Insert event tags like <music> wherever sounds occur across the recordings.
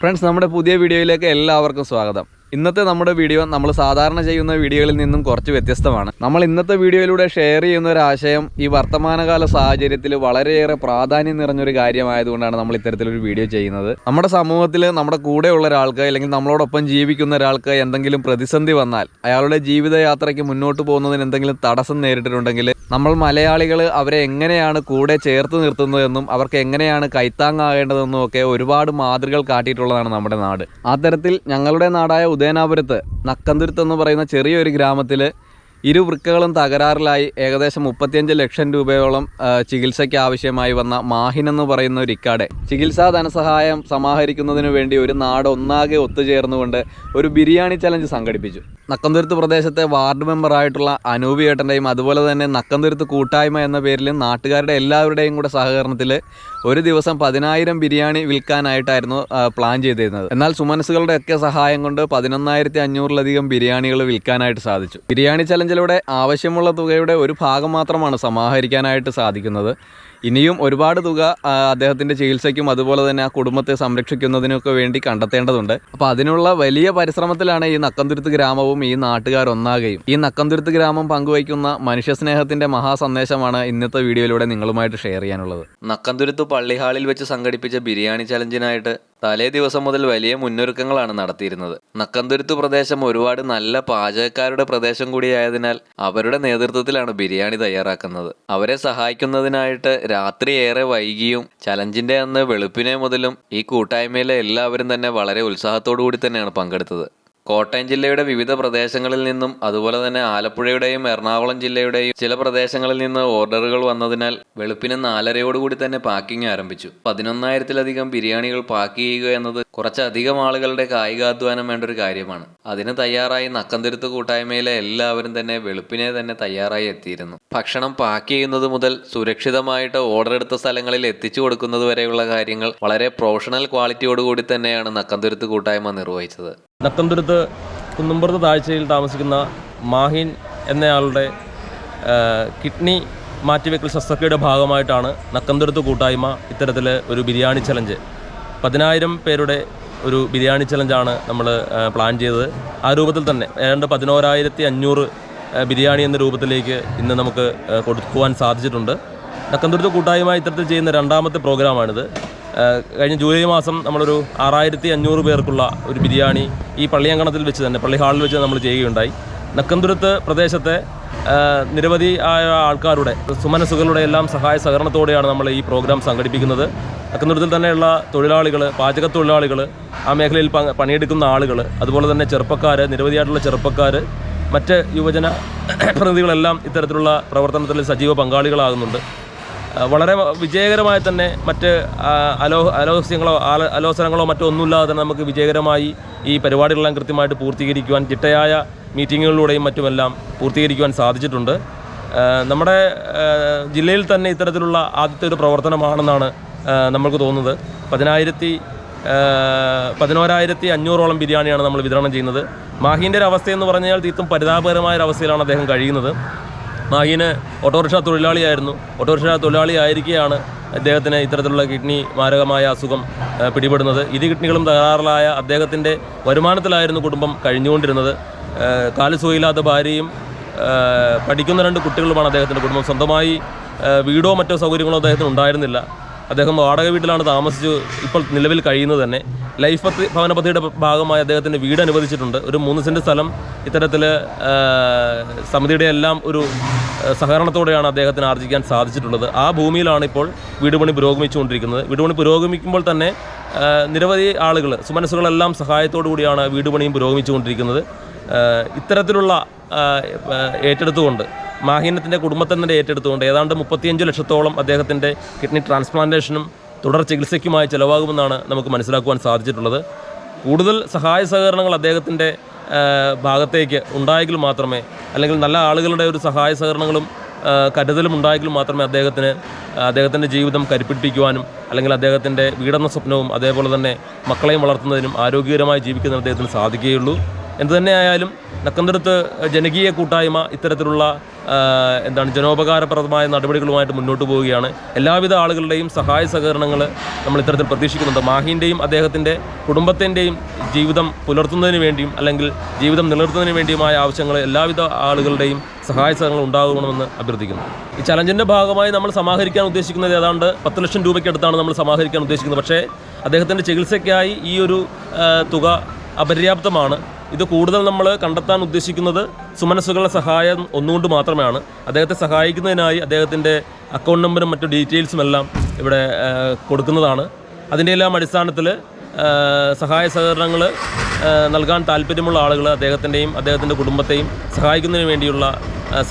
Friends നമ്മുടെ പുതിയ വീഡിയോയിലേക്ക് എല്ലാവർക്കും സ്വാഗതം. ഇന്നത്തെ നമ്മുടെ വീഡിയോ നമ്മൾ സാധാരണ ചെയ്യുന്ന വീഡിയോകളിൽ നിന്നും കുറച്ച് വ്യത്യസ്തമാണ്. നമ്മൾ ഇന്നത്തെ വീഡിയോയിലൂടെ ഷെയർ ചെയ്യുന്ന ഒരു ആശയം ഈ വർത്തമാനകാല സാഹചര്യത്തിൽ വളരെയേറെ പ്രാധാന്യം നിറഞ്ഞൊരു കാര്യമായതുകൊണ്ടാണ് നമ്മൾ ഇത്തരത്തിലൊരു വീഡിയോ ചെയ്യുന്നത്. നമ്മുടെ സമൂഹത്തിൽ നമ്മുടെ കൂടെയുള്ള ഒരാൾക്ക് അല്ലെങ്കിൽ നമ്മളോടൊപ്പം ജീവിക്കുന്ന ഒരാൾക്ക് എന്തെങ്കിലും പ്രതിസന്ധി വന്നാൽ അയാളുടെ ജീവിതയാത്രയ്ക്ക് മുന്നോട്ട് പോകുന്നതിന് എന്തെങ്കിലും തടസ്സം നേരിട്ടിട്ടുണ്ടെങ്കിൽ നമ്മൾ മലയാളികൾ അവരെ എങ്ങനെയാണ് കൂടെ ചേർത്ത് നിർത്തുന്നതെന്നും അവർക്ക് എങ്ങനെയാണ് കൈത്താങ്ങാകേണ്ടതെന്നും ഒക്കെ ഒരുപാട് മാതൃകൾ കാട്ടിയിട്ടുള്ളതാണ് നമ്മുടെ നാട്. ആ തരത്തിൽ ഞങ്ങളുടെ നാടായ ഉദയനാപുരത്ത് നക്കന്തുരുത്ത് എന്ന് പറയുന്ന ചെറിയൊരു ഗ്രാമത്തിൽ ഇരു വൃക്കകളും തകരാറിലായി ഏകദേശം മുപ്പത്തിയഞ്ച് ലക്ഷം രൂപയോളം ചികിത്സയ്ക്ക് ആവശ്യമായി വന്ന മാഹിൻ എന്ന് പറയുന്ന ഒരു ഇക്കാടെ. ചികിത്സാ ധനസഹായം സമാഹരിക്കുന്നതിന് വേണ്ടി ഒരു നാട് ഒന്നാകെ ഒത്തുചേർന്നുകൊണ്ട് ഒരു ബിരിയാണി ചലഞ്ച് സംഘടിപ്പിച്ചു. നക്കന്തുരുത്ത് പ്രദേശത്തെ വാർഡ് മെമ്പറായിട്ടുള്ള അനൂപി ഏട്ടന്റെയും അതുപോലെ തന്നെ നക്കന്തുരുത്ത് കൂട്ടായ്മ എന്ന പേരിൽ നാട്ടുകാരുടെ എല്ലാവരുടെയും കൂടെ സഹകരണത്തിൽ ഒരു ദിവസം പതിനായിരം ബിരിയാണി വിൽക്കാനായിട്ടായിരുന്നു പ്ലാൻ ചെയ്തിരുന്നത്. എന്നാൽ സുമനസുകളുടെ ഒക്കെ സഹായം കൊണ്ട് പതിനൊന്നായിരത്തി അഞ്ഞൂറിലധികം ബിരിയാണികൾ വിൽക്കാനായിട്ട് സാധിച്ചു. ബിരിയാണി ചലഞ്ചിലൂടെ ആവശ്യമുള്ള തുകയുടെ ഒരു ഭാഗം മാത്രമാണ് സമാഹരിക്കാനായിട്ട് സാധിക്കുന്നത്. ഇനിയും ഒരുപാട് തുക അദ്ദേഹത്തിന്റെ ചികിത്സയ്ക്കും അതുപോലെ തന്നെ ആ കുടുംബത്തെ സംരക്ഷിക്കുന്നതിനൊക്കെ വേണ്ടി കണ്ടെത്തേണ്ടതുണ്ട്. അപ്പോൾ അതിനുള്ള വലിയ പരിശ്രമത്തിലാണ് ഈ നക്കന്തുരുത്ത് ഗ്രാമവും ഈ നാട്ടുകാർ ഒന്നാകുകയും ഈ നക്കന്തുരുത്ത് ഗ്രാമം പങ്കുവയ്ക്കുന്ന മനുഷ്യസ്നേഹത്തിന്റെ മഹാസന്ദേശമാണ് ഇന്നത്തെ വീഡിയോയിലൂടെ നിങ്ങളുമായിട്ട് ഷെയർ ചെയ്യാനുള്ളത്. നക്കന്തുരുത്ത് പള്ളിഹാളിൽ വെച്ച് സംഘടിപ്പിച്ച ബിരിയാണി ചലഞ്ചിനായിട്ട് തലേ ദിവസം മുതൽ വലിയ മുന്നൊരുക്കങ്ങളാണ് നടത്തിയിരുന്നത്. നക്കന്തുരുത്ത് പ്രദേശം ഒരുപാട് നല്ല പാചകക്കാരുടെ പ്രദേശം കൂടിയായതിനാൽ അവരുടെ നേതൃത്വത്തിലാണ് ബിരിയാണി തയ്യാറാക്കുന്നത്. അവരെ സഹായിക്കുന്നതിനായിട്ട് രാത്രി ഏറെ വൈകിയും ചലഞ്ചിന്റെ അന്ന് വെളുപ്പിനെ മുതലും ഈ കൂട്ടായ്മയിലെ എല്ലാവരും തന്നെ വളരെ ഉത്സാഹത്തോടു കൂടി തന്നെയാണ് പങ്കെടുത്തത്. കോട്ടയം ജില്ലയുടെ വിവിധ പ്രദേശങ്ങളിൽ നിന്നും അതുപോലെ തന്നെ ആലപ്പുഴയുടെയും എറണാകുളം ജില്ലയുടെയും ചില പ്രദേശങ്ങളിൽ നിന്ന് ഓർഡറുകൾ വന്നതിനാൽ വെളുപ്പിന് നാലരയോടുകൂടി തന്നെ പാക്കിംഗ് ആരംഭിച്ചു. പതിനൊന്നായിരത്തിലധികം ബിരിയാണികൾ പാക്ക് ചെയ്യുക എന്നത് കുറച്ചധികം ആളുകളുടെ കായികാധ്വാനം വേണ്ട ഒരു കാര്യമാണ്. അതിന് തയ്യാറായി നക്കംതിരുത്ത് കൂട്ടായ്മയിലെ എല്ലാവരും തന്നെ വെളുപ്പിനെ തന്നെ തയ്യാറായി എത്തിയിരുന്നു. ഭക്ഷണം പാക്ക് ചെയ്യുന്നത് മുതൽ സുരക്ഷിതമായിട്ട് ഓർഡർ എടുത്ത സ്ഥലങ്ങളിൽ എത്തിച്ചു കൊടുക്കുന്നത് വരെയുള്ള കാര്യങ്ങൾ വളരെ പ്രൊഫഷണൽ ക്വാളിറ്റിയോടുകൂടി തന്നെയാണ് നക്കന്തുരുത്ത് കൂട്ടായ്മ നിർവഹിച്ചത്. നക്കന്തുരുത്ത് കുന്നുംപുറത്ത് താഴ്ചയിൽ താമസിക്കുന്ന മാഹിൻ എന്നയാളുടെ കിഡ്നി മാറ്റിവെക്കൽ ശസ്ത്രക്രിയയുടെ ഭാഗമായിട്ടാണ് നക്കന്തുരുത്ത് കൂട്ടായ്മ ഇത്തരത്തിൽ ഒരു ബിരിയാണി ചലഞ്ച്. പതിനായിരം പേരുടെ ഒരു ബിരിയാണി ചലഞ്ചാണ് നമ്മൾ പ്ലാൻ ചെയ്തത്. ആ രൂപത്തിൽ തന്നെ ഏതാണ്ട് പതിനോരായിരത്തി അഞ്ഞൂറ് ബിരിയാണി എന്ന രൂപത്തിലേക്ക് ഇന്ന് നമുക്ക് കൊടുക്കുവാൻ സാധിച്ചിട്ടുണ്ട്. നക്കന്തുരുത്ത് കൂട്ടായ്മ ഇത്തരത്തിൽ ചെയ്യുന്ന രണ്ടാമത്തെ പ്രോഗ്രാമാണിത്. കഴിഞ്ഞ ജൂലൈ മാസം നമ്മളൊരു ആറായിരത്തി അഞ്ഞൂറ് പേർക്കുള്ള ഒരു ബിരിയാണി ഈ പള്ളിയങ്കണത്തിൽ വെച്ച് തന്നെ പള്ളി ഹാളിൽ വെച്ച് നമ്മൾ ചെയ്യുകയുണ്ടായി. നക്കന്തുരത്ത് പ്രദേശത്തെ നിരവധി ആയ ആൾക്കാരുടെ സുമനസ്സുകളുടെ എല്ലാം സഹായ സഹകരണത്തോടെയാണ് നമ്മൾ ഈ പ്രോഗ്രാം സംഘടിപ്പിക്കുന്നത്. നക്കന്തുരത്തിൽ തന്നെയുള്ള തൊഴിലാളികൾ പാചക തൊഴിലാളികൾ ആ മേഖലയിൽ പണിയെടുക്കുന്ന ആളുകൾ അതുപോലെ തന്നെ ചെറുപ്പക്കാർ നിരവധിയായിട്ടുള്ള ചെറുപ്പക്കാർ മറ്റ് യുവജന <clears throat> പ്രതിനിധികളെല്ലാം ഇത്തരത്തിലുള്ള പ്രവർത്തനത്തിൽ സജീവ പങ്കാളികളാകുന്നുണ്ട്. വളരെ വിജയകരമായി തന്നെ മറ്റ് അലോ അലോസ്യങ്ങളോ അലോസരങ്ങളോ മറ്റോ ഒന്നുമില്ലാതെ തന്നെ നമുക്ക് വിജയകരമായി ഈ പരിപാടികളെല്ലാം കൃത്യമായിട്ട് പൂർത്തീകരിക്കുവാൻ ചിട്ടയായ മീറ്റിങ്ങുകളിലൂടെയും മറ്റുമെല്ലാം പൂർത്തീകരിക്കുവാൻ സാധിച്ചിട്ടുണ്ട്. നമ്മുടെ ജില്ലയിൽ തന്നെ ഇത്തരത്തിലുള്ള ആദ്യത്തെ ഒരു പ്രവർത്തനമാണെന്നാണ് നമ്മൾക്ക് തോന്നുന്നത്. പതിനായിരത്തി പതിനോരായിരത്തി അഞ്ഞൂറോളം ബിരിയാണിയാണ് നമ്മൾ വിതരണം ചെയ്യുന്നത്. മാഹീന്റെ ഒരു അവസ്ഥയെന്ന് പറഞ്ഞാൽ തീർത്തും പരിതാപകരമായ ഒരു അവസ്ഥയിലാണ് അദ്ദേഹം കഴിയുന്നത്. മാഹീന് ഓട്ടോറിക്ഷ തൊഴിലാളിയായിരുന്നു. ഓട്ടോറിക്ഷ തൊഴിലാളി ആയിരിക്കെയാണ് അദ്ദേഹത്തിന് ഇത്തരത്തിലുള്ള കിഡ്നി മാരകമായ അസുഖം പിടിപെടുന്നത്. ഇരു കിഡ്നികളും തകരാറിലായ അദ്ദേഹത്തിന്റെ വരുമാനത്തിലായിരുന്നു കുടുംബം കഴിഞ്ഞുകൊണ്ടിരുന്നത്. കാൽ സുഖയില്ലാത്ത ഭാര്യയും പഠിക്കുന്ന രണ്ട് കുട്ടികളുമാണ് അദ്ദേഹത്തിന്റെ കുടുംബം. സ്വന്തമായി വീടോ മറ്റോ സൗകര്യങ്ങളോ അദ്ദേഹത്തിന് ഉണ്ടായിരുന്നില്ല. അദ്ദേഹം വാടക വീട്ടിലാണ് താമസിച്ച് ഇപ്പോൾ നിലവിൽ കഴിയുന്നത് തന്നെ. ലൈഫ് പദ്ധതി ഭവന പദ്ധതിയുടെ ഭാഗമായി അദ്ദേഹത്തിന്റെ വീട് അനുവദിച്ചിട്ടുണ്ട്. ഒരു മൂന്ന് സെന്റ് സ്ഥലം ഇത്തരത്തിൽ സമിതിയുടെ എല്ലാം ഒരു സഹകരണത്തോടെയാണ് അദ്ദേഹത്തിന് ആർജിക്കാൻ സാധിച്ചിട്ടുള്ളത്. ആ ഭൂമിയിലാണ് ഇപ്പോൾ വീട് പണി പുരോഗമിച്ചുകൊണ്ടിരിക്കുന്നത്. വീട് പണി പുരോഗമിക്കുമ്പോൾ തന്നെ നിരവധി ആളുകൾ സുമനസ്സുകളെല്ലാം സഹായത്തോടു കൂടിയാണ് വീട് പണിയും പുരോഗമിച്ചുകൊണ്ടിരിക്കുന്നത്. ഇത്തരത്തിലുള്ള ഏറ്റെടുത്തുകൊണ്ട് മാഹീനത്തിന്റെ കുടുംബത്തിൽ തന്നെ ഏറ്റെടുത്തുകൊണ്ട് ഏതാണ്ട് മുപ്പത്തിയഞ്ച് ലക്ഷത്തോളം അദ്ദേഹത്തിന്റെ കിഡ്നി ട്രാൻസ്പ്ലാന്റേഷനും തുടർ ചികിത്സയ്ക്കുമായി ചിലവാകുമെന്നാണ് നമുക്ക് മനസ്സിലാക്കുവാൻ സാധിച്ചിട്ടുള്ളത്. കൂടുതൽ സഹായ സഹകരണങ്ങൾ അദ്ദേഹത്തിന്റെ ഭാഗത്തേക്ക് ഉണ്ടായെങ്കിൽ മാത്രമേ അല്ലെങ്കിൽ നല്ല ആളുകളുടെ ഒരു സഹായ സഹകരണങ്ങളും കരുതലും ഉണ്ടായെങ്കിൽ മാത്രമേ അദ്ദേഹത്തിന് അദ്ദേഹത്തിന്റെ ജീവിതം കരുപ്പിടിപ്പിക്കുവാനും അല്ലെങ്കിൽ അദ്ദേഹത്തിന്റെ വീടെന്ന സ്വപ്നവും അതേപോലെ തന്നെ മക്കളെയും വളർത്തുന്നതിനും ആരോഗ്യകരമായി ജീവിക്കുന്നതിനും അദ്ദേഹത്തിന് സാധിക്കുകയുള്ളൂ. എന്തു തന്നെയായാലും ജനകീയ കൂട്ടായ്മ ഇത്തരത്തിലുള്ള എന്താണ് ജനോപകാരപ്രദമായ നടപടികളുമായിട്ട് മുന്നോട്ട് പോവുകയാണ്. എല്ലാവിധ ആളുകളുടെയും സഹായ സഹകരണങ്ങൾ നമ്മൾ ഇത്തരത്തിൽ പ്രതീക്ഷിക്കുന്നുണ്ട്. മാഹിന്റെയും അദ്ദേഹത്തിന്റെ കുടുംബത്തിന്റെയും ജീവിതം പുലർത്തുന്നതിന് വേണ്ടിയും അല്ലെങ്കിൽ ജീവിതം നിലനിർത്തുന്നതിന് വേണ്ടിയുമായ ആവശ്യങ്ങൾ എല്ലാവിധ ആളുകളുടെയും സഹായ സഹകരണങ്ങൾ ഉണ്ടാകണമെന്ന് അഭ്യർത്ഥിക്കുന്നു. ഈ ചലഞ്ചിന്റെ ഭാഗമായി നമ്മൾ സമാഹരിക്കാൻ ഉദ്ദേശിക്കുന്നത് ഏതാണ്ട് പത്ത് ലക്ഷം രൂപയ്ക്കടുത്താണ് നമ്മൾ സമാഹരിക്കാൻ ഉദ്ദേശിക്കുന്നത്. പക്ഷേ അദ്ദേഹത്തിന്റെ ചികിത്സയ്ക്കായി ഈ ഒരു തുക അപര്യാപ്തമാണ്. ഇത് കൂടുതൽ നമ്മൾ കണ്ടെത്താൻ ഉദ്ദേശിക്കുന്നത് സുമനസ്സുകളുടെ സഹായം ഒന്നുകൊണ്ട് മാത്രമാണ്. അദ്ദേഹത്തെ സഹായിക്കുന്നതിനായി അദ്ദേഹത്തിന്റെ അക്കൗണ്ട് നമ്പറും മറ്റു ഡീറ്റെയിൽസും എല്ലാം ഇവിടെ കൊടുക്കുന്നതാണ്. അതിന്റെ എല്ലാം അടിസ്ഥാനത്തിൽ സഹായ സഹകരണങ്ങൾ നൽകാൻ താല്പര്യമുള്ള ആളുകൾ അദ്ദേഹത്തിന്റെയും അദ്ദേഹത്തിന്റെ കുടുംബത്തെയും സഹായിക്കുന്നതിന് വേണ്ടിയുള്ള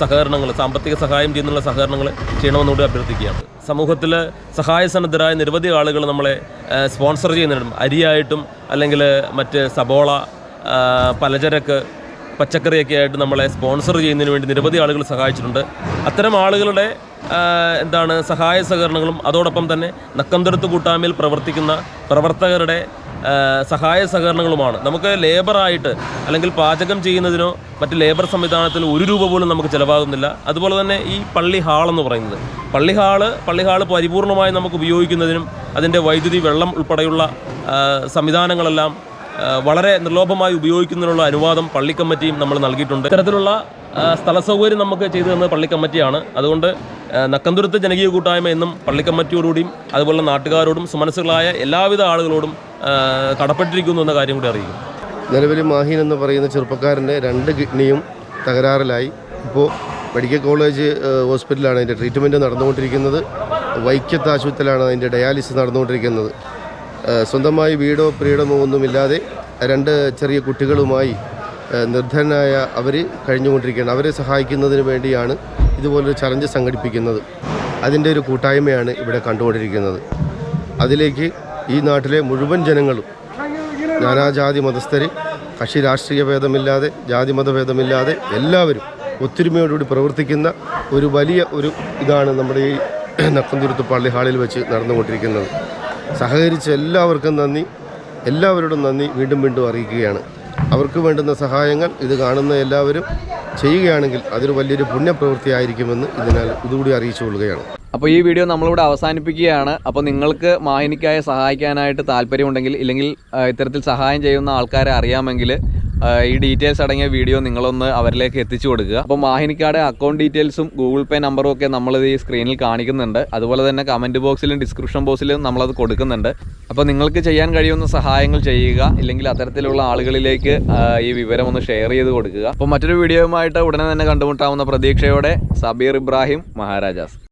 സഹകരണങ്ങൾ സാമ്പത്തിക സഹായം ചെയ്യുന്നുള്ള സഹകരണങ്ങൾ ചെയ്യണമെന്നുകൂടി അഭ്യർത്ഥിക്കുകയാണ്. സമൂഹത്തിൽ സഹായസന്നദ്ധരായ നിരവധി ആളുകൾ നമ്മളെ സ്പോൺസർ ചെയ്യുന്നുണ്ട്. അരിയായിട്ടും അല്ലെങ്കിൽ മറ്റ് സബോള പലചരക്ക് പച്ചക്കറിയൊക്കെ ആയിട്ട് നമ്മളെ സ്പോൺസർ ചെയ്യുന്നതിന് വേണ്ടി നിരവധി ആളുകൾ സഹായിച്ചിട്ടുണ്ട്. അത്തരം ആളുകളുടെ എന്താണ് സഹായ സഹകരണങ്ങളും അതോടൊപ്പം തന്നെ നക്കന്തുരത്ത് കൂട്ടായ്മയിൽ പ്രവർത്തിക്കുന്ന പ്രവർത്തകരുടെ സഹായ സഹകരണങ്ങളുമാണ്. നമുക്ക് ലേബറായിട്ട് അല്ലെങ്കിൽ പാചകം ചെയ്യുന്നതിനോ മറ്റ് ലേബർ സംവിധാനത്തിൽ ഒരു രൂപ പോലും നമുക്ക് ചിലവാകുന്നില്ല. അതുപോലെ തന്നെ ഈ പള്ളി ഹാൾ എന്ന് പറയുന്നത്. പള്ളി ഹാൾ പള്ളി ഹാൾ പരിപൂർണമായി നമുക്ക് ഉപയോഗിക്കുന്നതിനും അതിന്റെ വൈദ്യുതി വെള്ളം ഉൾപ്പെടെയുള്ള സംവിധാനങ്ങളെല്ലാം വളരെ നിർലോഭമായി ഉപയോഗിക്കുന്നതിനുള്ള അനുവാദം പള്ളി കമ്മിറ്റിയും നമ്മൾ നൽകിയിട്ടുണ്ട്. ഇത്തരത്തിലുള്ള സ്ഥല സൗകര്യം നമുക്ക് ചെയ്തു തന്നത് പള്ളി കമ്മിറ്റിയാണ് അതുകൊണ്ട് നക്കന്തുരത്ത് ജനകീയ കൂട്ടായ്മ എന്നും പള്ളി കമ്മിറ്റിയോടുകൂടിയും അതുപോലെ നാട്ടുകാരോടും സുമനസ്സുകളായ എല്ലാവിധ ആളുകളോടും കടപ്പെട്ടിരിക്കുന്നു എന്ന കാര്യം കൂടി അറിയിക്കും. നിലവിൽ മാഹീൻ എന്ന് പറയുന്ന ചെറുപ്പക്കാരന്റെ രണ്ട് കിഡ്നിയും തകരാറിലായി. ഇപ്പോൾ മെഡിക്കൽ കോളേജ് ഹോസ്പിറ്റലാണ് അതിന്റെ ട്രീറ്റ്മെന്റ് നടന്നുകൊണ്ടിരിക്കുന്നത്. വൈക്കത്ത് ആശുപത്രിയിലാണ് അതിന്റെ ഡയാലിസിസ് നടന്നുകൊണ്ടിരിക്കുന്നത്. സ്വന്തമായി വീടോ പ്രീഡമോ ഒന്നുമില്ലാതെ രണ്ട് ചെറിയ കുട്ടികളുമായി നിർധനായ അവർ കഴിഞ്ഞുകൊണ്ടിരിക്കുകയാണ്. അവരെ സഹായിക്കുന്നതിന് വേണ്ടിയാണ് ഇതുപോലൊരു ചലഞ്ച് സംഘടിപ്പിക്കുന്നത്. അതിന്റെ ഒരു കൂട്ടായ്മയാണ് ഇവിടെ കണ്ടുകൊണ്ടിരിക്കുന്നത്. അതിലേക്ക് ഈ നാട്ടിലെ മുഴുവൻ ജനങ്ങളും നാനാജാതി മതസ്ഥർ കക്ഷി രാഷ്ട്രീയ ഭേദമില്ലാതെ ജാതി മതഭേദമില്ലാതെ എല്ലാവരും ഒത്തൊരുമയോടുകൂടി പ്രവർത്തിക്കുന്ന ഒരു വലിയ ഒരു ഇതാണ് നമ്മുടെ ഈ നക്കന്തുരുത്ത് പള്ളി ഹാളിൽ വെച്ച് നടന്നുകൊണ്ടിരിക്കുന്നത്. സഹകരിച്ച എല്ലാവർക്കും നന്ദി. എല്ലാവരോടും നന്ദി. വീണ്ടും വീണ്ടും അറിയിക്കുകയാണ്. അവർക്ക് വേണ്ടുന്ന സഹായങ്ങൾ ഇത് കാണുന്ന എല്ലാവരും ചെയ്യുകയാണെങ്കിൽ അതൊരു വലിയൊരു പുണ്യപ്രവൃത്തിയായിരിക്കുമെന്ന് ഇതിനാൽ ഇതുകൂടി അറിയിച്ചു കൊള്ളുകയാണ്. അപ്പോൾ ഈ വീഡിയോ നമ്മളിവിടെ അവസാനിപ്പിക്കുകയാണ്. അപ്പോൾ നിങ്ങൾക്ക് മാഹിനിക്കായ സഹായിക്കാനായിട്ട് താല്പര്യമുണ്ടെങ്കിൽ ഇല്ലെങ്കിൽ ഇത്തരത്തിൽ സഹായം ചെയ്യുന്ന ആൾക്കാരെ അറിയാമെങ്കിൽ ഈ ഡീറ്റെയിൽസ് അടങ്ങിയ വീഡിയോ നിങ്ങളൊന്ന് അവരിലേക്ക് എത്തിച്ചു കൊടുക്കുക. അപ്പോൾ മാഹിനിക്കാട് അക്കൗണ്ട് ഡീറ്റെയിൽസും ഗൂഗിൾ പേ നമ്പറും ഒക്കെ നമ്മളിത് ഈ സ്ക്രീനിൽ കാണിക്കുന്നുണ്ട്. അതുപോലെ തന്നെ കമന്റ് ബോക്സിലും ഡിസ്ക്രിപ്ഷൻ ബോക്സിലും നമ്മളത് കൊടുക്കുന്നുണ്ട്. അപ്പോൾ നിങ്ങൾക്ക് ചെയ്യാൻ കഴിയുന്ന സഹായങ്ങൾ ചെയ്യുക. ഇല്ലെങ്കിൽ അത്തരത്തിലുള്ള ആളുകളിലേക്ക് ഈ വിവരം ഒന്ന് ഷെയർ ചെയ്ത് കൊടുക്കുക. അപ്പോൾ മറ്റൊരു വീഡിയോയുമായിട്ട് ഉടനെ തന്നെ കണ്ടുമുട്ടാവുന്ന പ്രതീക്ഷയോടെ സബീർ ഇബ്രാഹിം മഹാരാജാസ്.